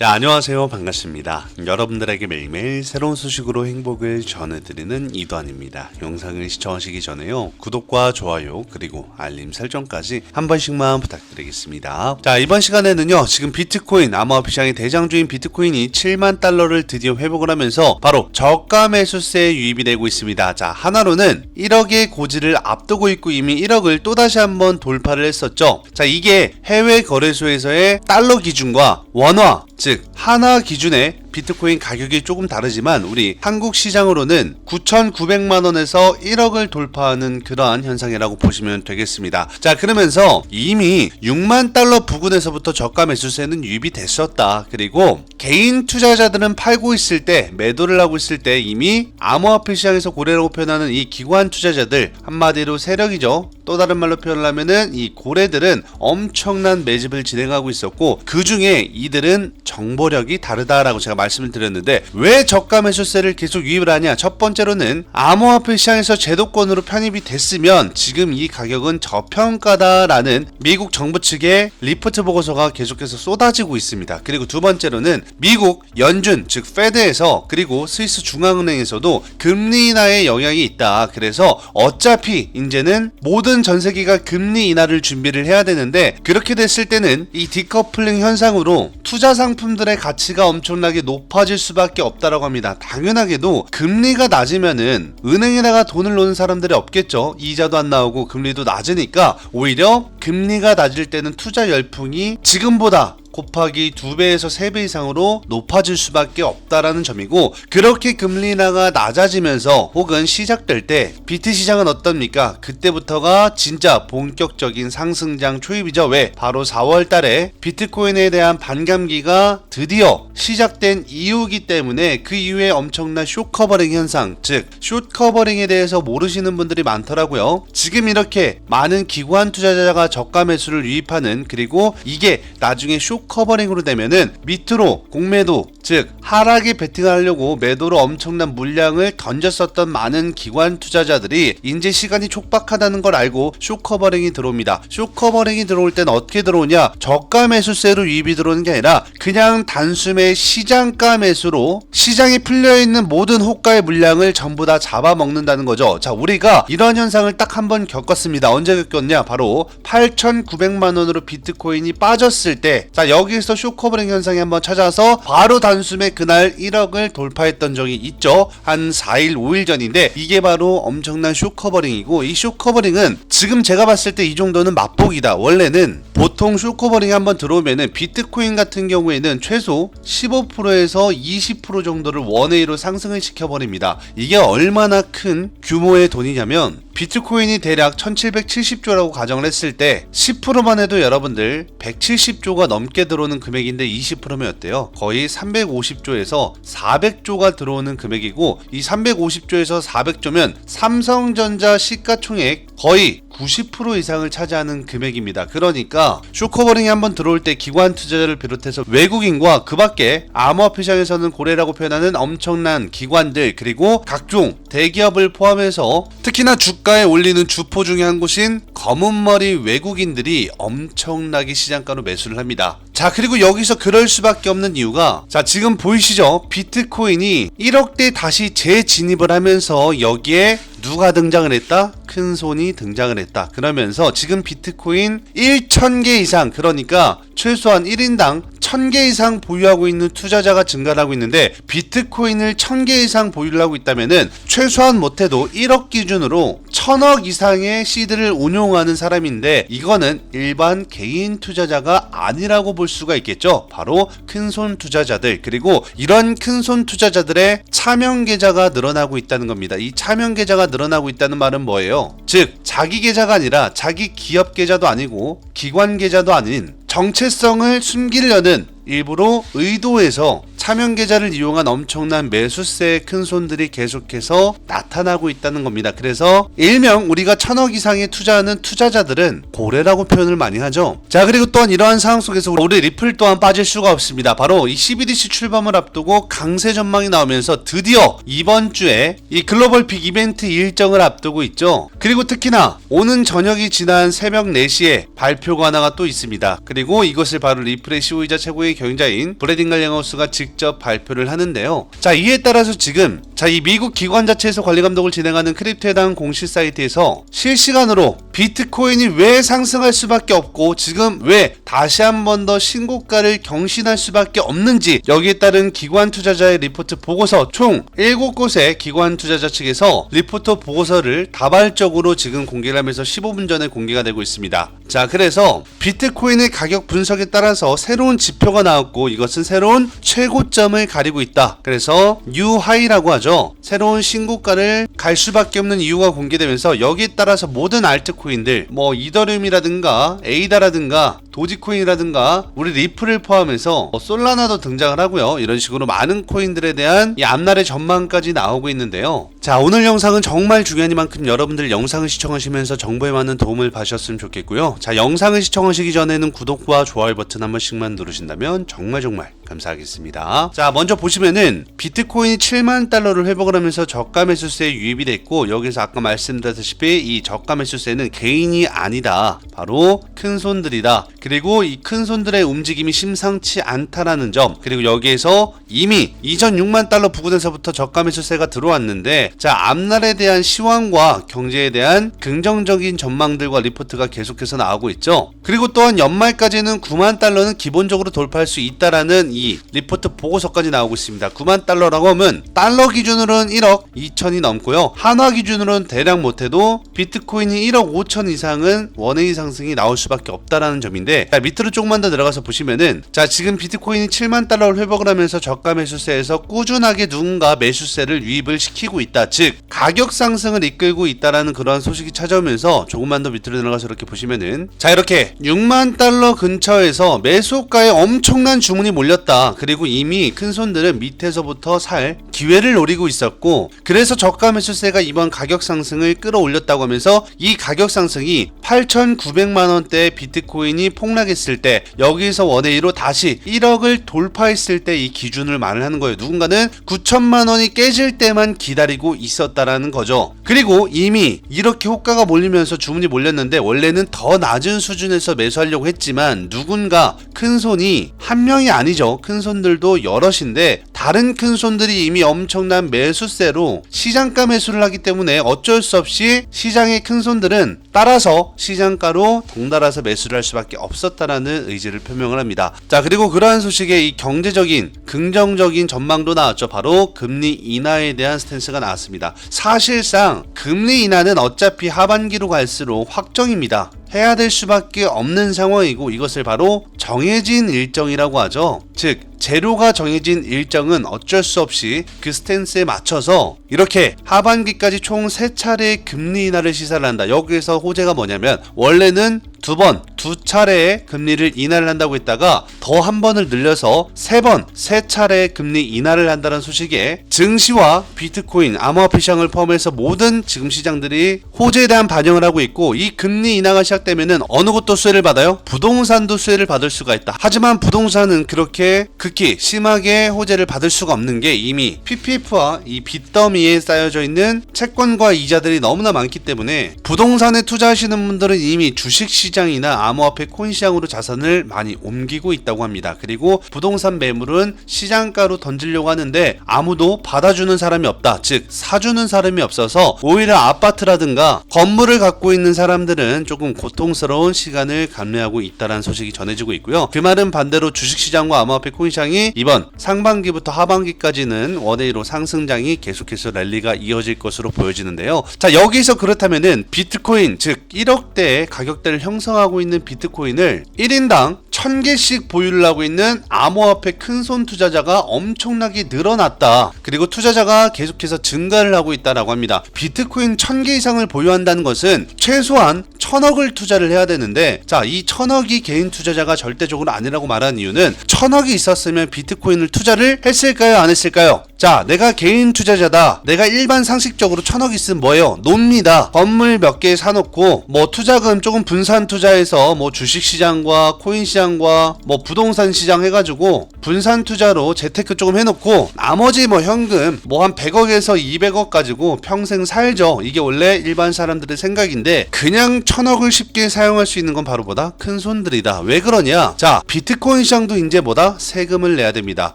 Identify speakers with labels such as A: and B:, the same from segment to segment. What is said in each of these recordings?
A: 자, 안녕하세요. 반갑습니다. 여러분들에게 매일매일 새로운 소식으로 행복을 전해드리는 이도환입니다. 영상을 시청하시기 전에요. 구독과 좋아요, 그리고 알림 설정까지 한 번씩만 부탁드리겠습니다. 자, 이번 시간에는요. 지금 비트코인, 암호화폐 시장의 대장주인 비트코인이 7만 달러를 드디어 회복을 하면서 바로 저가 매수세에 유입이 되고 있습니다. 자, 하나로는 1억의 고지를 앞두고 있고 이미 1억을 또다시 한번 돌파를 했었죠. 자, 이게 해외 거래소에서의 달러 기준과 원화, 즉 하나 기준의 비트코인 가격이 조금 다르지만 우리 한국 시장으로는 9,900만 원에서 1억을 돌파하는 그러한 현상이라고 보시면 되겠습니다. 자, 그러면서 이미 6만 달러 부근에서부터 저가 매수세는 유입이 됐었다. 그리고 개인 투자자들은 팔고 있을 때 매도를 하고 있을 때 이미 암호화폐 시장에서 고래라고 표현하는 이 기관 투자자들 한마디로 세력이죠. 또 다른 말로 표현을 하면은 이 고래들은 엄청난 매집을 진행하고 있었고 그 중에 이들은 정보력이 다르다라고 제가 말씀을 드렸는데 왜 저가 매수세를 계속 유입을 하냐? 첫 번째로는 암호화폐 시장에서 제도권으로 편입이 됐으면 지금 이 가격은 저평가다라는 미국 정부 측의 리포트 보고서가 계속해서 쏟아지고 있습니다. 그리고 두 번째로는 미국 연준 즉 페드에서 그리고 스위스 중앙은행에서도 금리 인하의 영향이 있다. 그래서 어차피 이제는 모든 전 세계가 금리 인하를 준비를 해야 되는데 그렇게 됐을 때는 이 디커플링 현상으로 투자 상품들의 가치가 엄청나게 높아질 수밖에 없다라고 합니다. 당연하게도 금리가 낮으면은 은행에다가 돈을 놓는 사람들이 없겠죠. 이자도 안 나오고 금리도 낮으니까 오히려 금리가 낮을 때는 투자 열풍이 지금보다 곱하기 2배에서 3배 이상으로 높아질 수밖에 없다라는 점이고 그렇게 금리 인하가 낮아지면서 혹은 시작될 때 비트 시장은 어떻습니까? 그때부터가 진짜 본격적인 상승장 초입이죠. 왜? 바로 4월 달에 비트코인에 대한 반감기가 드디어 시작된 이유기 때문에 그 이후에 엄청난 쇼커버링 현상, 즉 숏커버링에 대해서 모르시는 분들이 많더라고요. 지금 이렇게 많은 기관 투자자가 저가 매수를 유입하는 그리고 이게 나중에 쇼 커버링으로 되면은 밑으로 공매도 즉 하락에 베팅하려고 매도로 엄청난 물량을 던졌었던 많은 기관 투자자들이 이제 시간이 촉박하다는 걸 알고 쇼커버링이 들어옵니다. 쇼커버링이 들어올 땐 어떻게 들어오냐? 저가 매수세로 유입이 들어오는 게 아니라 그냥 단숨에 시장가 매수로 시장에 풀려 있는 모든 호가의 물량을 전부 다 잡아먹는다는 거죠. 자, 우리가 이런 현상을 딱 한 번 겪었습니다. 언제 겪었냐? 바로 8,900만 원으로 비트코인이 빠졌을 때, 자 여기서 쇼커버링 현상이 한번 찾아서 바로 단숨에 그날 1억을 돌파했던 적이 있죠. 한 4일, 5일 전인데 이게 바로 엄청난 쇼커버링이고 이 쇼커버링은 지금 제가 봤을 때 이 정도는 맛보기다. 원래는 보통 쇼커버링이 한번 들어오면은 비트코인 같은 경우에는 최소 15%에서 20% 정도를 원웨이로 상승을 시켜버립니다. 이게 얼마나 큰 규모의 돈이냐면 비트코인이 대략 1770조라고 가정을 했을 때 10%만 해도 여러분들 170조가 넘게 들어오는 금액인데 20%면 어때요? 거의 350조에서 400조가 들어오는 금액이고 이 350조에서 400조면 삼성전자 시가총액 거의 90% 이상을 차지하는 금액입니다. 그러니까 쇼커버링이 한번 들어올 때 기관 투자자를 비롯해서 외국인과 그 밖에 암호화폐 시장에서는 고래라고 표현하는 엄청난 기관들 그리고 각종 대기업을 포함해서 특히나 주가 에 올리는 주포 중에 한 곳인 검은머리 외국인들이 엄청나게 시장가로 매수를 합니다. 자 그리고 여기서 그럴 수밖에 없는 이유가 자 지금 보이시죠 비트코인이 1억대 다시 재진입을 하면서 여기에 누가 등장을 했다? 큰 손이 등장을 했다. 그러면서 지금 비트코인 1,000개 이상 그러니까 최소한 1인당 1000개 이상 보유하고 있는 투자자가 증가하고 있는데 비트코인을 1000개 이상 보유를 하고 있다면은 최소한 못해도 1억 기준으로 1000억 이상의 시드를 운용하는 사람인데 이거는 일반 개인 투자자가 아니라고 볼 수가 있겠죠. 바로 큰손 투자자들 그리고 이런 큰손 투자자들의 차명 계좌가 늘어나고 있다는 겁니다. 이 차명 계좌가 늘어나고 있다는 말은 뭐예요? 즉 자기 계좌가 아니라 자기 기업 계좌도 아니고 기관 계좌도 아닌 정체성을 숨기려는 일부러 의도해서 차명 계좌를 이용한 엄청난 매수세의 큰 손들이 계속해서 나타나고 있다는 겁니다. 그래서 일명 우리가 천억 이상의 투자하는 투자자들은 고래라고 표현을 많이 하죠. 자 그리고 또한 이러한 상황 속에서 우리 리플 또한 빠질 수가 없습니다. 바로 이 CBDC 출범을 앞두고 강세 전망이 나오면서 드디어 이번 주에 이 글로벌 픽 이벤트 일정을 앞두고 있죠. 그리고 특히나 오는 저녁이 지난 새벽 4시에 발표가 하나가 또 있습니다. 그리고 이것을 바로 리플의 시우이자 최고의 경자인 브래딩 갈량하우스가 직접 발표를 하는데요. 자 이에 따라서 지금 자 이 미국 기관 자체에서 관리 감독을 진행하는 크립토에 대한 공식 사이트에서 실시간으로 비트코인이 왜 상승할 수밖에 없고 지금 왜 다시 한 번 더 신고가를 경신할 수밖에 없는지 여기에 따른 기관 투자자의 리포트 보고서 총 7곳의 기관 투자자 측에서 리포트 보고서를 다발적으로 지금 공개를 하면서 15분 전에 공개가 되고 있습니다. 자, 그래서 비트코인의 가격 분석에 따라서 새로운 지표가 나왔고 이것은 새로운 최고점을 가리고 있다. 그래서 뉴 하이라고 하죠. 새로운 신고가를 갈 수밖에 없는 이유가 공개되면서 여기에 따라서 모든 알트코인들 뭐 이더리움이라든가 에이다라든가 도지코인이라든가 우리 리플을 포함해서 뭐 솔라나도 등장을 하고요. 이런 식으로 많은 코인들에 대한 이 앞날의 전망까지 나오고 있는데요. 자, 오늘 영상은 정말 중요하니만큼 여러분들 영상을 시청하시면서 정보에 맞는 도움을 받으셨으면 좋겠고요. 자, 영상을 시청하시기 전에는 구독과 좋아요 버튼 한 번씩만 누르신다면 정말 정말 감사하겠습니다. 자, 먼저 보시면은 비트코인이 7만 달러를 회복을 하면서 저가 매수세에 유입이 됐고 여기서 아까 말씀드렸다시피 이 저가 매수세는 개인이 아니다. 바로 큰 손들이다. 그리고 이 큰 손들의 움직임이 심상치 않다라는 점. 그리고 여기에서 이미 이전 6만 달러 부근에서부터 저가 매수세가 들어왔는데 자, 앞날에 대한 시황과 경제에 대한 긍정적인 전망들과 리포트가 계속해서 나오고 있죠. 그리고 또한 연말까지는 9만 달러는 기본적으로 돌파할 수 있다라는 이 리포트 보고서까지 나오고 있습니다. 9만 달러라고 하면 달러 기준으로는 1억 2천이 넘고요. 한화 기준으로는 대략 못해도 비트코인이 1억 5천 이상은 원웨이 상승이 나올 수밖에 없다라는 점인데 자, 밑으로 조금만 더 들어가서 보시면은 자 지금 비트코인이 7만 달러를 회복을 하면서 저가 매수세에서 꾸준하게 누군가 매수세를 유입을 시키고 있다. 즉 가격 상승을 이끌고 있다라는 그러한 소식이 찾아오면서 조금만 더 밑으로 들어가서 이렇게 보시면은 자 이렇게 6만 달러 근처에서 매수가에 엄청난 주문이 몰렸다. 그리고 이미 큰 손들은 밑에서부터 살 기회를 노리고 있었고 그래서 저가 매수세가 이번 가격 상승을 끌어올렸다고 하면서 이 가격 상승이 8,900만 원대 비트코인이 폭락했을 때 여기서 원웨이로 다시 1억을 돌파했을 때 이 기준을 말을 하는 거예요. 누군가는 9천만 원이 깨질 때만 기다리고 있었다라는 거죠. 그리고 이미 이렇게 호가가 몰리면서 주문이 몰렸는데 원래는 더 낮은 수준에서 매수하려고 했지만 누군가 큰 손이 한 명이 아니죠. 큰 손들도 여럿인데 다른 큰 손들이 이미 엄청난 매수세로 시장가 매수를 하기 때문에 어쩔 수 없이 시장의 큰 손들은 따라서 시장가로 동달아서 매수를 할 수밖에 없 었다라는 의지를 표명을 합니다. 자 그리고 그러한 소식에 이 경제적인 긍정적인 전망도 나왔죠. 바로 금리 인하에 대한 스탠스가 나왔습니다. 사실상 금리 인하는 어차피 하반기로 갈수록 확정입니다. 해야 될 수밖에 없는 상황이고 이것을 바로 정해진 일정이라고 하죠. 즉 제로가 정해진 일정은 어쩔 수 없이 그 스탠스에 맞춰서 이렇게 하반기까지 총 3차례의 금리 인하를 시사를 한다. 여기에서 호재가 뭐냐면 원래는 두 번, 두 차례의 금리를 인하를 한다고 했다가 더 한 번을 늘려서 세 번, 세 차례의 금리 인하를 한다는 소식에 증시와 비트코인, 암호화폐 시장을 포함해서 모든 지금 시장들이 호재에 대한 반영을 하고 있고 이 금리 인하가 시작 되면은 어느 곳도 수혜를 받아요? 부동산도 수혜를 받을 수가 있다. 하지만 부동산은 그렇게 극히 심하게 호재를 받을 수가 없는 게 이미 PPF와 이 빚더미에 쌓여져 있는 채권과 이자들이 너무나 많기 때문에 부동산에 투자하시는 분들은 이미 주식 시장이나 암호화폐 코인 시장으로 자산을 많이 옮기고 있다고 합니다. 그리고 부동산 매물은 시장가로 던지려고 하는데 아무도 받아주는 사람이 없다. 즉 사주는 사람이 없어서 오히려 아파트라든가 건물을 갖고 있는 사람들은 조금 고 통스러운 시간을 감내하고 있다는 소식이 전해지고 있고요. 그 말은 반대로 주식시장과 암호화폐 코인 시장이 이번 상반기부터 하반기까지는 원웨이로 상승장이 계속해서 랠리가 이어질 것으로 보여지는데요. 자 여기서 그렇다면은 비트코인 즉 1억대의 가격대를 형성하고 있는 비트코인을 1인당 1000개씩 보유를 하고 있는 암호화폐 큰손 투자자가 엄청나게 늘어났다. 그리고 투자자가 계속해서 증가를 하고 있다라고 합니다. 비트코인 1000개 이상을 보유한다는 것은 최소한 1000억을 투자를 해야 되는데 자, 이 1000억이 개인 투자자가 절대적으로 아니라고 말하는 이유는 1000억이 있었으면 비트코인을 투자를 했을까요? 안 했을까요? 자, 내가 개인 투자자다. 내가 일반 상식적으로 1000억 있으면 뭐예요? 놉니다. 건물 몇 개 사놓고 뭐 투자금 조금 분산 투자해서 뭐 주식 시장과 코인 시장과 뭐 부동산 시장 해가지고 분산 투자로 재테크 조금 해놓고 나머지 뭐 현금 뭐 한 100억에서 200억 가지고 평생 살죠. 이게 원래 일반 사람들의 생각인데 그냥 천억을 쉽게 사용할 수 있는 건 바로 보다 큰 손들이다. 왜 그러냐? 자, 비트코인 시장도 이제 뭐다? 세금을 내야 됩니다.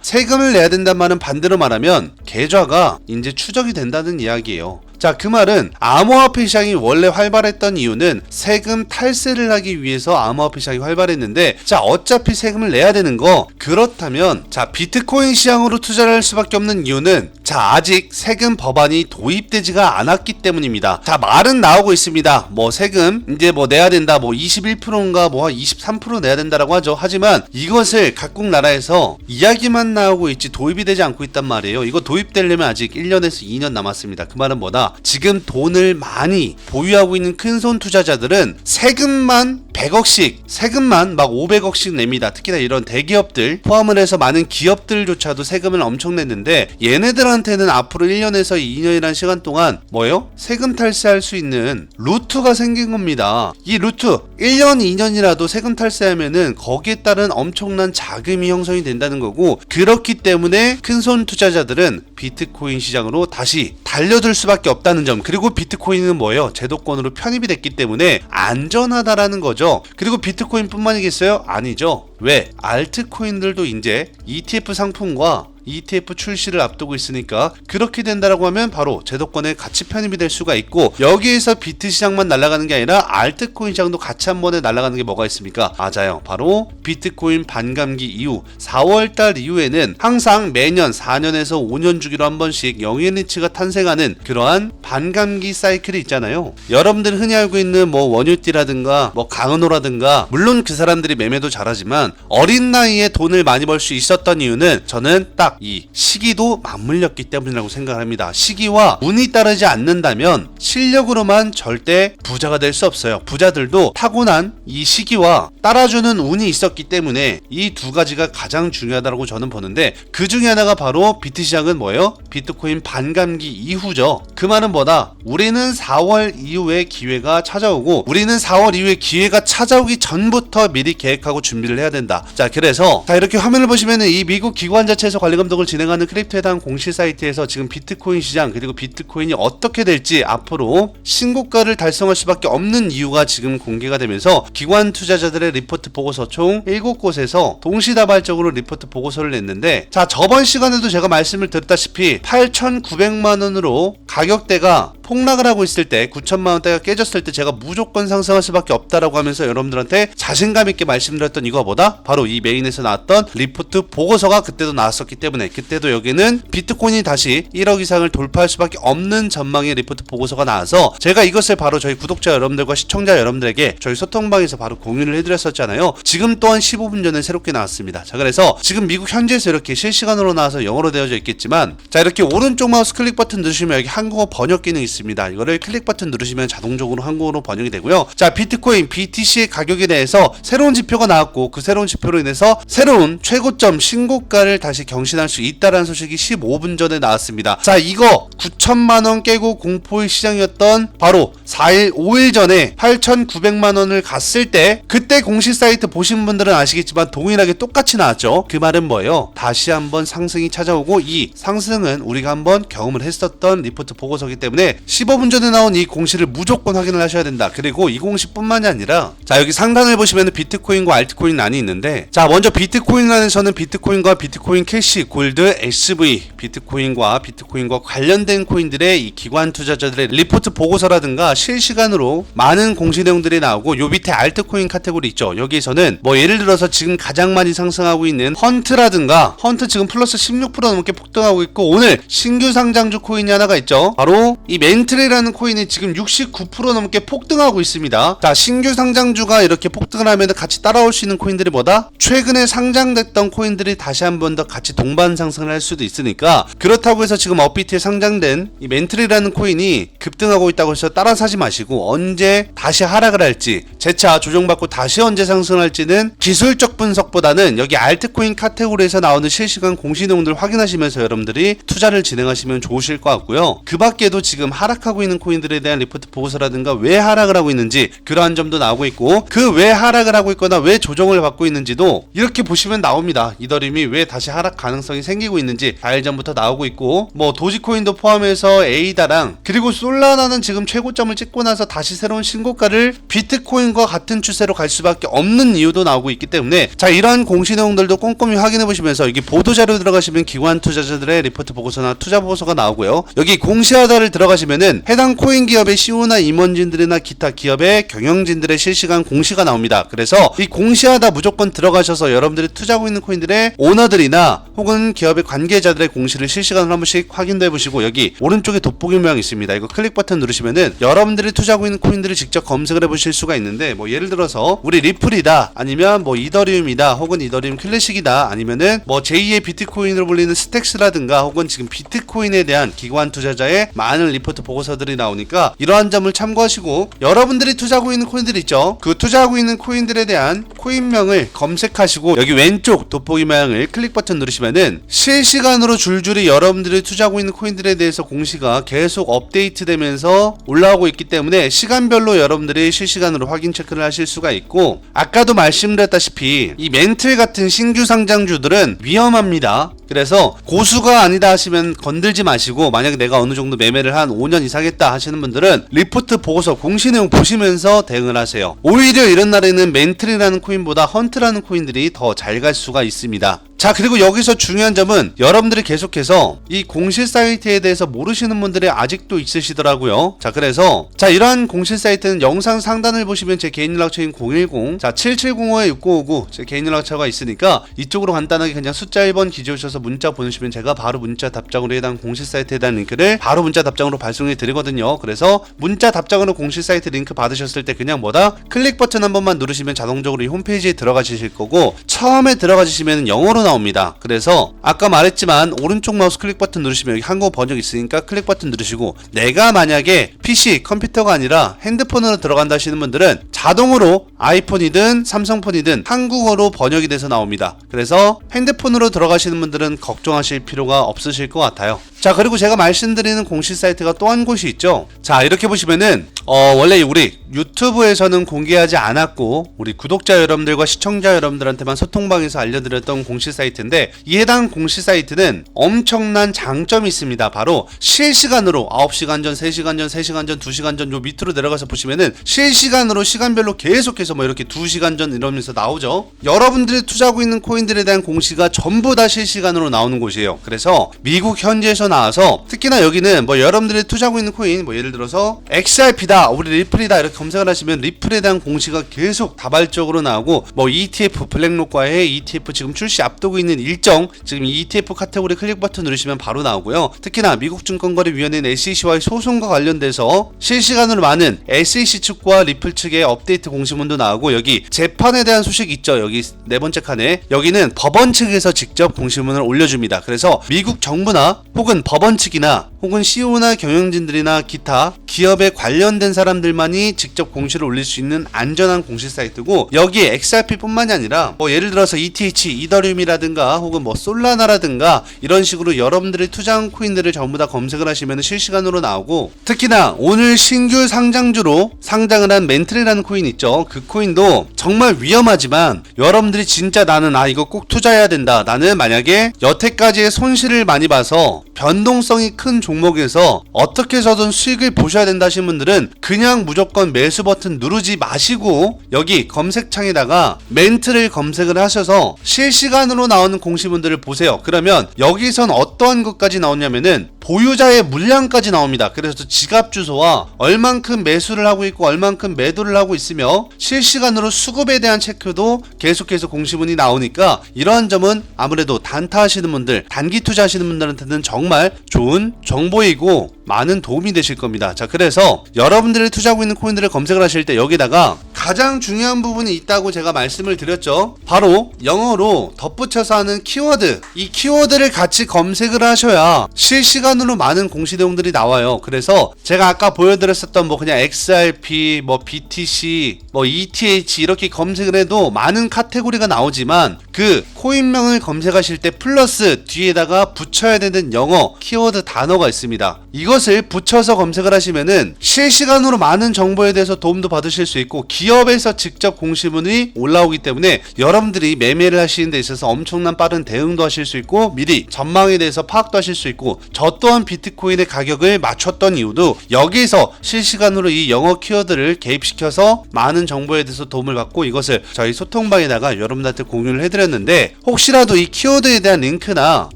A: 세금을 내야 된다는 말은 반대로 말하면 계좌가 이제 추적이 된다는 이야기예요. 자, 그 말은 암호화폐 시장이 원래 활발했던 이유는 세금 탈세를 하기 위해서 암호화폐 시장이 활발했는데, 자, 어차피 세금을 내야 되는 거, 그렇다면, 자, 비트코인 시장으로 투자를 할 수밖에 없는 이유는, 자, 아직 세금 법안이 도입되지가 않았기 때문입니다. 자, 말은 나오고 있습니다. 뭐, 세금, 이제 뭐 내야 된다, 뭐 21%인가 뭐 23% 내야 된다라고 하죠. 하지만 이것을 각국 나라에서 이야기만 나오고 있지 도입이 되지 않고 있단 말이에요. 이거 도입되려면 아직 1년에서 2년 남았습니다. 그 말은 뭐다? 지금 돈을 많이 보유하고 있는 큰손 투자자들은 세금만 100억씩, 세금만 막 500억씩 냅니다. 특히나 이런 대기업들 포함을 해서 많은 기업들조차도 세금을 엄청 냈는데 얘네들한테는 앞으로 1년에서 2년이라는 시간 동안 뭐예요? 세금 탈세할 수 있는 루트가 생긴 겁니다. 이 루트 1년, 2년이라도 세금 탈세하면은 거기에 따른 엄청난 자금이 형성이 된다는 거고 그렇기 때문에 큰손 투자자들은 비트코인 시장으로 다시 달려들 수밖에 없 다는 점 그리고 비트코인은 뭐예요? 제도권으로 편입이 됐기 때문에 안전하다라는 거죠. 그리고 비트코인뿐만이겠어요? 아니죠. 왜? 알트코인들도 이제 ETF 상품과 ETF 출시를 앞두고 있으니까 그렇게 된다라고 하면 바로 제도권에 같이 편입이 될 수가 있고 여기에서 비트 시장만 날아가는 게 아니라 알트코인 시장도 같이 한 번에 날아가는 게 뭐가 있습니까? 맞아요. 바로 비트코인 반감기 이후 4월달 이후에는 항상 매년 4년에서 5년 주기로 한 번씩 영앤리치가 탄생하는 그러한 반감기 사이클이 있잖아요. 여러분들 흔히 알고 있는 뭐 원유띠라든가 뭐 강은호라든가 물론 그 사람들이 매매도 잘하지만 어린 나이에 돈을 많이 벌 수 있었던 이유는 저는 딱이 시기도 맞물렸기 때문이라고 생각합니다. 시기와 운이 따르지 않는다면 실력으로만 절대 부자가 될 수 없어요. 부자들도 타고난 이 시기와 따라주는 운이 있었기 때문에 이 두 가지가 가장 중요하다고 저는 보는데 그 중에 하나가 바로 비트 시장은 뭐예요? 비트코인 반감기 이후죠. 그 말은 뭐다? 우리는 4월 이후에 기회가 찾아오고 우리는 4월 이후에 기회가 찾아오기 전부터 미리 계획하고 준비를 해야 된다. 자, 그래서 자 이렇게 화면을 보시면은 이 미국 기관 자체에서 관리 감독을 진행하는 크립토에 대한 공시 사이트에서 지금 비트코인 시장 그리고 비트코인이 어떻게 될지 앞으로 신고가를 달성할 수밖에 없는 이유가 지금 공개가 되면서 기관 투자자들의 리포트 보고서 총 7곳에서 동시다발적으로 리포트 보고서를 냈는데 자 저번 시간에도 제가 말씀을 드렸다시피 8,900만 원으로 가격대가 폭락을 하고 있을 때 9천만 원대가 깨졌을 때 제가 무조건 상승할 수밖에 없다라고 하면서 여러분들한테 자신감 있게 말씀드렸던 이거보다 바로 이 메인에서 나왔던 리포트 보고서가 그때도 나왔었기 때문에 그때도 여기는 비트코인이 다시 1억 이상을 돌파할 수밖에 없는 전망의 리포트 보고서가 나와서 제가 이것을 바로 저희 구독자 여러분들과 시청자 여러분들에게 저희 소통방에서 바로 공유를 해드렸었잖아요. 지금 또한 15분 전에 새롭게 나왔습니다. 자 그래서 지금 미국 현지에서 이렇게 실시간으로 나와서 영어로 되어져 있겠지만 자 이렇게 오른쪽 마우스 클릭 버튼 누르시면 여기 한국어 번역 기능 있습니다. 이거를 클릭 버튼 누르시면 자동적으로 한국어로 번역이 되고요. 자 비트코인 BTC의 가격에 대해서 새로운 지표가 나왔고 그 새로운 지표로 인해서 새로운 최고점 신고가를 다시 경신할 수 있다라는 소식이 15분 전에 나왔습니다. 자 이거 9천만 원 깨고 공포의 시장이었던 바로 4일 5일 전에 8,900만 원을 갔을 때 그때 공시 사이트 보신 분들은 아시겠지만 동일하게 똑같이 나왔죠. 그 말은 뭐예요? 다시 한번 상승이 찾아오고 이 상승은 우리가 한번 경험을 했었던 리포트 보고서기 때문에 15분 전에 나온 이 공시를 무조건 확인을 하셔야 된다. 그리고 이 공시뿐만이 아니라 자 여기 상단을 보시면 비트코인과 알트코인 란이 있는데 자 먼저 비트코인 란에서는 비트코인과 비트코인 캐시, 골드, SV, 비트코인과 비트코인과 관련된 코인들의 이 기관 투자자들의 리포트 보고서라든가 실시간으로 많은 공시 내용들이 나오고 요 밑에 알트코인 카테고리 있죠. 여기에서는 뭐 예를 들어서 지금 가장 많이 상승하고 있는 헌트라든가 헌트 지금 플러스 16% 넘게 폭등하고 있고 오늘 신규 상장주 코인이 하나가 있죠. 바로 이 메인 멘트리라는 코인이 지금 69% 넘게 폭등하고 있습니다. 자, 신규 상장주가 이렇게 폭등을 하면 같이 따라올 수 있는 코인들이 뭐다? 최근에 상장됐던 코인들이 다시 한 번 더 같이 동반 상승을 할 수도 있으니까 그렇다고 해서 지금 업비트에 상장된 이 멘트리라는 코인이 급등하고 있다고 해서 따라 사지 마시고 언제 다시 하락을 할지 재차 조정받고 다시 언제 상승할지는 기술적 분석보다는 여기 알트코인 카테고리에서 나오는 실시간 공시 내용들 확인하시면서 여러분들이 투자를 진행하시면 좋으실 것 같고요. 그 밖에도 지금 하 락하고 있는 코인들에 대한 리포트 보고서라든가 왜 하락을 하고 있는지 그러한 점도 나오고 있고 그 왜 하락을 하고 있거나 왜 조정을 받고 있는지도 이렇게 보시면 나옵니다. 이더림이 왜 다시 하락 가능성이 생기고 있는지 4일 전부터 나오고 있고 뭐 도지코인도 포함해서 에이다랑 그리고 솔라나는 지금 최고점을 찍고 나서 다시 새로운 신고가를 비트코인과 같은 추세로 갈 수밖에 없는 이유도 나오고 있기 때문에 자 이러한 공시 내용들도 꼼꼼히 확인해 보시면서 여기 보도 자료 들어가시면 기관 투자자들의 리포트 보고서나 투자 보고서가 나오고요. 여기 공시하다를 들어가시면 은 해당 코인 기업의 CEO나 임원진들이나 기타 기업의 경영진들의 실시간 공시가 나옵니다. 그래서 이 공시하다 무조건 들어가셔서 여러분들이 투자하고 있는 코인들의 오너들이나 혹은 기업의 관계자들의 공시를 실시간으로 한 번씩 확인도 해보시고 여기 오른쪽에 돋보기 모양 있습니다. 이거 클릭 버튼 누르시면은 여러분들이 투자하고 있는 코인들을 직접 검색을 해 보실 수가 있는데 뭐 예를 들어서 우리 리플이다 아니면 뭐 이더리움이다 혹은 이더리움 클래식이다 아니면은 뭐 제2의 비트코인으로 불리는 스택스라든가 혹은 지금 비트코인에 대한 기관 투자자의 많은 리포트 보고서들이 나오니까 이러한 점을 참고하시고 여러분들이 투자하고 있는 코인들 있죠 그 투자하고 있는 코인들에 대한 코인명을 검색하시고 여기 왼쪽 돋보기 모양을 클릭 버튼 누르시면은 실시간으로 줄줄이 여러분들이 투자하고 있는 코인들에 대해서 공시가 계속 업데이트 되면서 올라오고 있기 때문에 시간별로 여러분들이 실시간으로 확인 체크를 하실 수가 있고 아까도 말씀드렸다시피 이 멘틀 같은 신규 상장주들은 위험합니다. 그래서 고수가 아니다 하시면 건들지 마시고 만약에 내가 어느 정도 매매를 한 5년 이상 했다 하시는 분들은 리포트 보고서 공시 내용 보시면서 대응을 하세요. 오히려 이런 날에는 멘틀이라는 코인보다 헌트라는 코인들이 더 잘 갈 수가 있습니다. 자 그리고 여기서 중요한 점은 여러분들이 계속해서 이 공시 사이트에 대해서 모르시는 분들이 아직도 있으시더라고요 자 그래서 자 이러한 공시 사이트는 영상 상단을 보시면 제 개인 연락처인 010 자 7705-6959 제 개인 연락처가 있으니까 이쪽으로 간단하게 그냥 숫자 1번 기재 주셔서 문자 보내시면 제가 바로 문자 답장으로 해당 공시 사이트에 대한 링크를 바로 문자 답장으로 발송 해 드리거든요 그래서 문자 답장으로 공시 사이트 링크 받으셨을 때 그냥 뭐다 클릭 버튼 한 번만 누르시면 자동적으로 이 홈페이지에 들어가실 거고 처음에 들어가시면 영어로 나옵니다. 그래서 아까 말했지만 오른쪽 마우스 클릭 버튼 누르시면 여기 한국어 번역 있으니까 클릭 버튼 누르시고 내가 만약에 PC 컴퓨터가 아니라 핸드폰으로 들어간다 하시는 분들은 자동으로 아이폰이든 삼성폰이든 한국어로 번역이 돼서 나옵니다. 그래서 핸드폰으로 들어가시는 분들은 걱정하실 필요가 없으실 것 같아요. 자 그리고 제가 말씀드리는 공식 사이트가 또한 곳이 있죠. 자 이렇게 보시면은 어 원래 우리 유튜브에서는 공개하지 않았고 우리 구독자 여러분들과 시청자 여러분들한테만 소통방에서 알려드렸던 공식 사이트인데 이 해당 공식 사이트는 엄청난 장점이 있습니다. 바로 실시간으로 9시간 전, 3시간 전, 3시간 전, 2시간 전 요 밑으로 내려가서 보시면은 실시간으로 시간별로 계속해서 뭐 이렇게 2시간 전 이러면서 나오죠. 여러분들이 투자하고 있는 코인들에 대한 공시가 전부 다 실시간으로 나오는 곳이에요. 그래서 미국 현지에서 나와서 특히나 여기는 뭐 여러분들이 투 자하고 있는 코인 뭐 예를 들어서 XRP다, 우리 리플이다 이렇게 검색을 하시면 리플에 대한 공시가 계속 다발적으로 나오고 뭐 ETF 블랙록과의 ETF 지금 출시 앞두고 있는 일정 지금 이 ETF 카테고리 클릭 버튼 누르시면 바로 나오고요. 특히나 미국 증권거래위원회인 SEC와의 소송과 관련돼서 실시간으로 많은 SEC 측과 리플 측의 업데이트 공시문도 나오고 여기 재판에 대한 소식 있죠. 여기 네 번째 칸에 여기는 법원 측에서 직접 공시문을 올려줍니다. 그래서 미국 정부나 혹은 법원 측이나 혹은 CEO나 경영진들이나 기타 기업에 관련된 사람들만이 직접 공시를 올릴 수 있는 안전한 공시 사이트고 여기에 XRP뿐만이 아니라 뭐 예를 들어서 ETH, 이더리움이라든가 혹은 뭐 솔라나라든가 이런 식으로 여러분들이 투자한 코인들을 전부 다 검색을 하시면 실시간으로 나오고 특히나 오늘 신규 상장주로 상장을 한 멘틀이라는 코인 있죠. 그 코인도 정말 위험하지만 여러분들이 진짜 나는 아 이거 꼭 투자해야 된다. 나는 만약에 여태까지의 손실을 많이 봐서 변동성이 큰 종 목에서 어떻게 해서든 수익을 보셔야 된다 하신 분들은 그냥 무조건 매수 버튼 누르지 마시고 여기 검색창에다가 멘트를 검색을 하셔서 실시간으로 나오는 공시분들을 보세요. 그러면 여기선 어떠한 것까지 나오냐면은 보유자의 물량까지 나옵니다. 그래서 지갑 주소와 얼만큼 매수를 하고 있고 얼만큼 매도를 하고 있으며 실시간으로 수급에 대한 체크도 계속해서 공시문이 나오니까 이러한 점은 아무래도 단타 하시는 분들, 단기 투자 하시는 분들한테는 정말 좋은 정보 이고 많은 도움이 되실 겁니다. 자, 그래서 여러분들이 투자하고 있는 코인들을 검색을 하실 때 여기다가 가장 중요한 부분이 있다고 제가 말씀을 드렸죠. 바로 영어로 덧붙여서 하는 키워드. 이 키워드를 같이 검색을 하셔야 실시간으로 많은 공시 내용들이 나와요. 그래서 제가 아까 보여드렸었던 뭐 그냥 XRP, 뭐 BTC, 뭐 ETH 이렇게 검색을 해도 많은 카테고리가 나오지만 그 코인명을 검색하실 때 플러스 뒤에다가 붙여야 되는 영어 키워드 단어가 있습니다. 이것을 붙여서 검색을 하시면은 실시간으로 많은 정보에 대해서 도움도 받으실 수 있고 기업 에서 직접 공시문이 올라오기 때문에 여러분들이 매매를 하시는 데 있어서 엄청난 빠른 대응도 하실 수 있고 미리 전망에 대해서 파악도 하실 수 있고 저 또한 비트코인의 가격을 맞췄던 이유도 여기에서 실시간으로 이 영어 키워드를 개입시켜서 많은 정보에 대해서 도움을 받고 이것을 저희 소통방에다가 여러분들한테 공유를 해드렸는데 혹시라도 이 키워드에 대한 링크나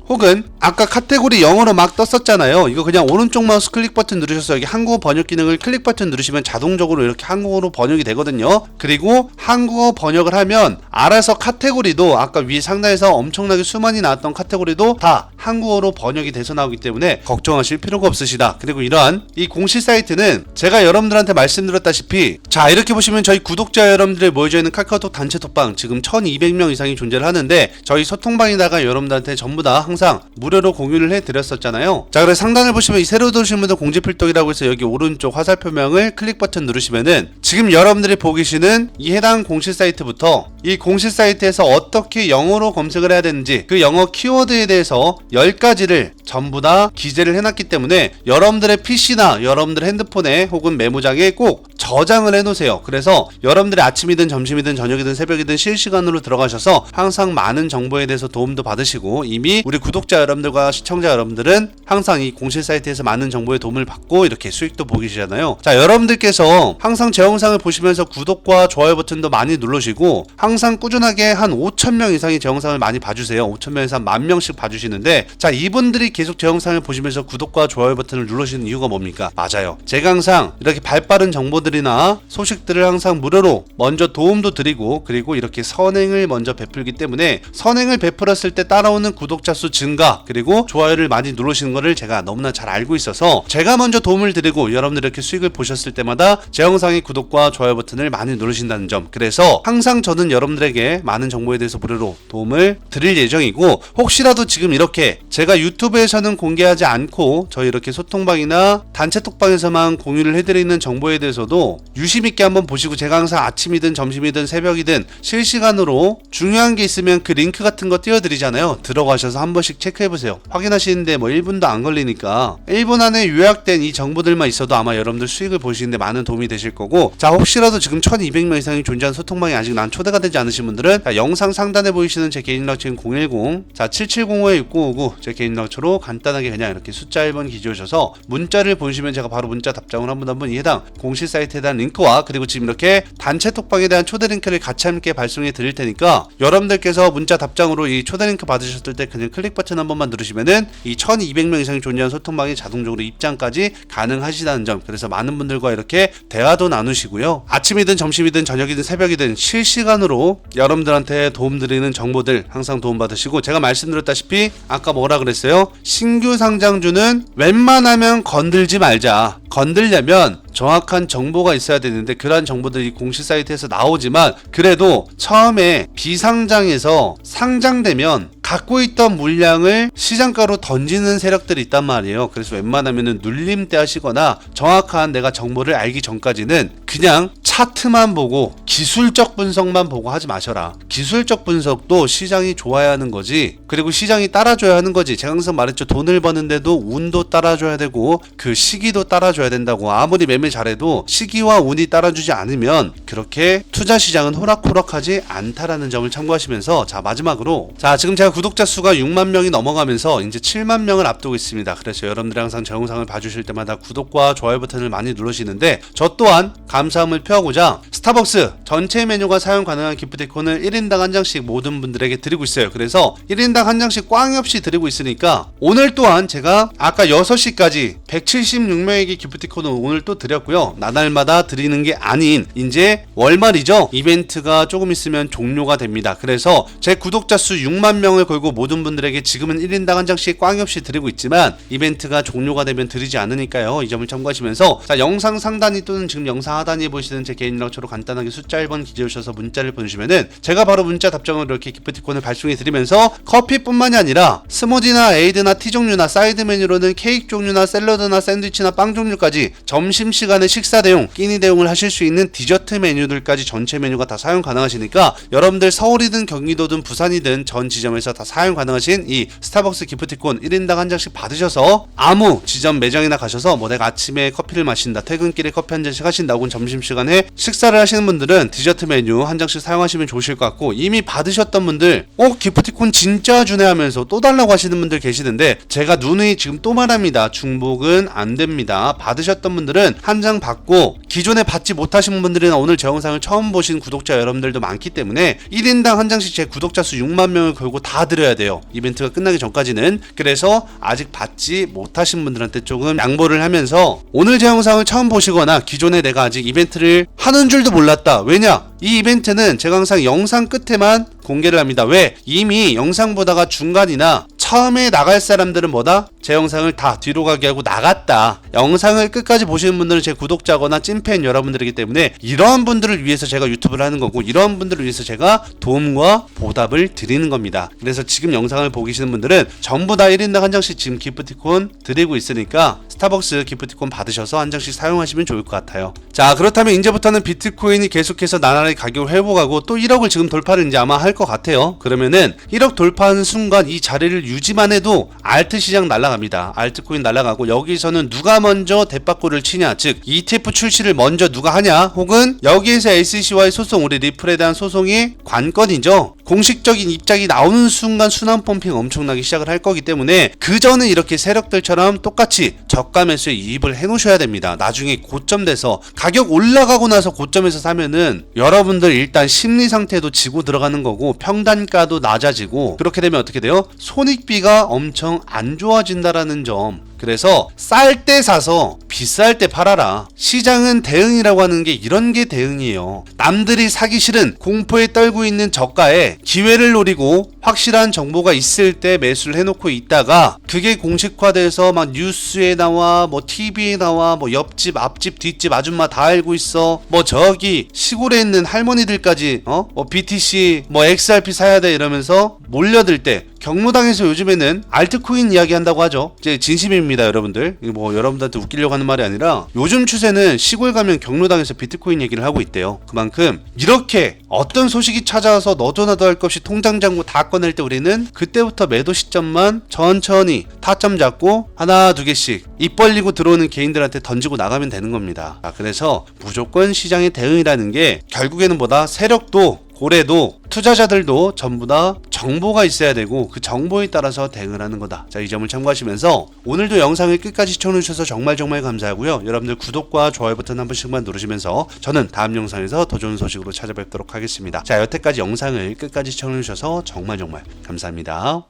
A: 혹은 아까 카테고리 영어로 막 떴었잖아요. 이거 그냥 오른쪽 마우스 클릭 버튼 누르셔서 여기 한국어 번역 기능을 클릭 버튼 누르시면 자동적으로 이렇게 한국어로 번역이 되거든요. 그리고 한국어 번역을 하면 알아서 카테고리도 아까 위 상단에서 엄청나게 수많이 나왔던 카테고리도 다 한국어로 번역이 돼서 나오기 때문에 걱정하실 필요가 없으시다. 그리고 이러한 이 공시 사이트는 제가 여러분들한테 말씀드렸다시피 자 이렇게 보시면 저희 구독자 여러분들이 모여져 있는 카카오톡 단체 톡방 지금 1200명 이상이 존재를 하는데 저희 소통방에다가 여러분들한테 전부 다 항상 무 료로 공유를 해드렸었잖아요. 자 그래서 상단을 보시면 이 새로 들어오신 분들 공지필독이라고 해서 여기 오른쪽 화살 표명을 클릭 버튼 누르시면은 지금 여러분들이 보고 계시는 이 해당 공시 사이트부터 이 공시 사이트에서 어떻게 영어로 검색을 해야 되는지 그 영어 키워드에 대해서 10가지를 전부 다 기재를 해놨기 때문에 여러분들의 PC나 여러분들 핸드폰에 혹은 메모장에 꼭 저장을 해놓으세요. 그래서 여러분들이 아침이든 점심이든 저녁이든 새벽이든 실시간으로 들어가셔서 항상 많은 정보에 대해서 도움도 받으시고 이미 우리 구독자 여러분들과 시청자 여러분들은 항상 이 공시 사이트에서 많은 정보에 도움을 받고 이렇게 수익도 보기시잖아요. 자, 여러분들께서 항상 제 영상을 보시면서 구독과 좋아요 버튼도 많이 누르시고 항상 꾸준하게 한 5,000명 이상이 제 영상을 많이 봐주세요. 5,000명에서 한만 명씩 봐주시는데 자, 이분들이 계속 제 영상을 보시면서 구독과 좋아요 버튼을 누르시는 이유가 뭡니까? 맞아요. 제가 항상 이렇게 발빠른 정보들이 나 소식들을 항상 무료로 먼저 도움도 드리고 그리고 이렇게 선행을 먼저 베풀기 때문에 선행을 베풀었을 때 따라오는 구독자 수 증가 그리고 좋아요를 많이 누르시는 거를 제가 너무나 잘 알고 있어서 제가 먼저 도움을 드리고 여러분들 이렇게 수익을 보셨을 때마다 제 영상의 구독과 좋아요 버튼을 많이 누르신다는 점. 그래서 항상 저는 여러분들에게 많은 정보에 대해서 무료로 도움을 드릴 예정이고 혹시라도 지금 이렇게 제가 유튜브에서는 공개하지 않고 저희 이렇게 소통방이나 단체 톡방에서만 공유를 해드리는 정보에 대해서도 유심 있게 한번 보시고 제가 항상 아침이든 점심이든 새벽이든 실시간으로 중요한 게 있으면 그 링크 같은 거 띄워드리잖아요. 들어가셔서 한 번씩 체크해보세요. 확인하시는데 뭐 1분도 안 걸리니까 1분 안에 요약된 이 정보들만 있어도 아마 여러분들 수익을 보시는데 많은 도움이 되실 거고 자 혹시라도 지금 1200명 이상이 존재하는 소통방이 아직 난 초대가 되지 않으신 분들은 자, 영상 상단에 보이시는 제 개인 연락처인 010 자 7705-6959 제 개인 연락처로 간단하게 그냥 이렇게 숫자 1번 기재오셔서 문자를 보시면 제가 바로 문자 답장을 한 분 한분이 해당 공식 사이트 에 대한 링크와 그리고 지금 이렇게 단체 톡방에 대한 초대 링크를 같이 함께 발송해 드릴 테니까 여러분들께서 문자 답장으로 이 초대 링크 받으셨을 때 그냥 클릭 버튼 한 번만 누르시면은 이 1200명 이상이 존재하는 소통방이 자동적으로 입장까지 가능하시다는 점. 그래서 많은 분들과 이렇게 대화도 나누시고요. 아침이든 점심이든 저녁이든 새벽이든 실시간으로 여러분들한테 도움드리는 정보들 항상 도움받으시고 제가 말씀드렸다시피 아까 뭐라 그랬어요? 신규 상장주는 웬만하면 건들지 말자. 건들려면 정확한 정보가 있어야 되는데 그러한 정보들이 공식 사이트에서 나오지만 그래도 처음에 비상장에서 상장되면 갖고 있던 물량을 시장가로 던지는 세력들이 있단 말이에요. 그래서 웬만하면은 눌림대 하시거나 정확한 내가 정보를 알기 전까지는 그냥 차트만 보고 기술적 분석만 보고 하지 마셔라. 기술적 분석도 시장이 좋아야 하는 거지. 그리고 시장이 따라줘야 하는 거지. 제가 항상 말했죠. 돈을 버는데도 운도 따라줘야 되고 그 시기도 따라줘야 된다고. 아무리 매매 잘해도 시기와 운이 따라주지 않으면 그렇게 투자 시장은 호락호락하지 않다라는 점을 참고하시면서 자 마지막으로 자 지금 제가 구독자 수가 6만 명이 넘어가면서 이제 7만 명을 앞두고 있습니다. 그래서 여러분들이 항상 제 영상을 봐주실 때마다 구독과 좋아요 버튼을 많이 누르시는데 저 또한 감사함을 표하고 하고자 스타벅스 전체 메뉴가 사용 가능한 기프티콘을 1인당 한 장씩 모든 분들에게 드리고 있어요. 그래서 1인당 한 장씩 꽝이 없이 드리고 있으니까 오늘 또한 제가 아까 6시까지 176명에게 기프티콘을 오늘 또 드렸고요. 나날마다 드리는 게 아닌 이제 월말이죠. 이벤트가 조금 있으면 종료가 됩니다. 그래서 제 구독자 수 6만 명을 걸고 모든 분들에게 지금은 1인당 한 장씩 꽝이 없이 드리고 있지만 이벤트가 종료가 되면 드리지 않으니까요. 이 점을 참고하시면서 자 영상 상단이 또는 지금 영상 하단에 보시는 제 개인 연락처로 간단하게 숫자 1번 기재오셔서 문자를 보내주시면은 제가 바로 문자 답장으로 이렇게 기프티콘을 발송해 드리면서 커피뿐만이 아니라 스무디나 에이드나 티 종류나 사이드 메뉴로는 케이크 종류나 샐러드나 샌드위치나 빵 종류까지 점심 시간에 식사 대용, 끼니 대용을 하실 수 있는 디저트 메뉴들까지 전체 메뉴가 다 사용 가능하시니까 여러분들 서울이든 경기도든 부산이든 전 지점에서 다 사용 가능하신 이 스타벅스 기프티콘 1인당 한 장씩 받으셔서 아무 지점 매장이나 가셔서 뭐 내가 아침에 커피를 마신다, 퇴근길에 커피 한 잔씩 하신다, 혹은 점심 시간에 식사를 하시는 분들은 디저트 메뉴 한 장씩 사용하시면 좋으실 것 같고 이미 받으셨던 분들 어 기프티콘 진짜 주네 하면서 또 달라고 하시는 분들 계시는데 제가 누누이 지금 또 말합니다. 중복은 안 됩니다. 받으셨던 분들은 한 장 받고 기존에 받지 못하신 분들이나 오늘 제 영상을 처음 보신 구독자 여러분들도 많기 때문에 1인당 한 장씩 제 구독자 수 6만 명을 걸고 다 드려야 돼요. 이벤트가 끝나기 전까지는 그래서 아직 받지 못하신 분들한테 조금 양보를 하면서 오늘 제 영상을 처음 보시거나 기존에 내가 아직 이벤트를 하는 줄도 몰랐다. 왜냐? 이 이벤트는 제가 항상 영상 끝에만 공개를 합니다. 왜? 이미 영상 보다가 중간이나 처음에 나갈 사람들은 뭐다? 제 영상을 다 뒤로 가게 하고 나갔다. 영상을 끝까지 보시는 분들은 제 구독자거나 찐팬 여러분들이기 때문에 이러한 분들을 위해서 제가 유튜브를 하는 거고 이러한 분들을 위해서 제가 도움과 보답을 드리는 겁니다. 그래서 지금 영상을 보고 계시는 분들은 전부 다 1인당 한 장씩 지금 기프티콘 드리고 있으니까 스타벅스 기프티콘 받으셔서 한 장씩 사용하시면 좋을 것 같아요. 자 그렇다면 이제부터는 비트코인이 계속해서 나날이 가격을 회복하고 또 1억을 지금 돌파를 이제 아마 할 것 같아요. 그러면은 1억 돌파하는 순간 이 자리를 유지 만 해도 알트 시장 날아갑니다. 알트코인 날아가고 여기서는 누가 먼저 대박골을 치냐 즉 ETF 출시를 먼저 누가 하냐 혹은 여기에서 SEC와의 소송 우리 리플에 대한 소송이 관건이죠. 공식적인 입장이 나오는 순간 순환 펌핑 엄청나게 시작을 할 거기 때문에 그 전에 이렇게 세력들처럼 똑같이 저가 매수에 이입을 해 놓으셔야 됩니다. 나중에 고점 돼서 가격 올라가고 나서 고점에서 사면은 여러분들 일단 심리 상태도 지고 들어가는 거고 평단가도 낮아지고 그렇게 되면 어떻게 돼요? 손익 비가 엄청 안 좋아진다라는 점. 그래서 쌀 때 사서 비쌀 때 팔아라. 시장은 대응이라고 하는 게 이런 게 대응이에요. 남들이 사기 싫은 공포에 떨고 있는 저가에 기회를 노리고 확실한 정보가 있을 때 매수를 해놓고 있다가 그게 공식화돼서 막 뉴스에 나와 뭐 TV에 나와 뭐 옆집 앞집 뒷집 아줌마 다 알고 있어 뭐 저기 시골에 있는 할머니들까지 어 뭐 BTC 뭐 XRP 사야 돼 이러면서 몰려들 때 경로당에서 요즘에는 알트코인 이야기 한다고 하죠. 이제 진심입니다, 여러분들. 뭐 여러분들한테 웃기려고 하는 말이 아니라 요즘 추세는 시골 가면 경로당에서 비트코인 얘기를 하고 있대요. 그만큼 이렇게 어떤 소식이 찾아와서 너도 나도 할것 없이 통장 잔고 다 꺼낼 때 우리는 그때부터 매도 시점만 천천히 타점 잡고 하나 두 개씩 입 벌리고 들어오는 개인들한테 던지고 나가면 되는 겁니다. 아, 그래서 무조건 시장의 대응이라는 게 결국에는 보다 세력도 고래도 투자자들도 전부 다 정보가 있어야 되고 그 정보에 따라서 대응을 하는 거다. 자, 이 점을 참고하시면서 오늘도 영상을 끝까지 시청해주셔서 정말 정말 감사하고요. 여러분들 구독과 좋아요 버튼 한 번씩만 누르시면서 저는 다음 영상에서 더 좋은 소식으로 찾아뵙도록 하겠습니다. 자, 여태까지 영상을 끝까지 시청해주셔서 정말 정말 감사합니다.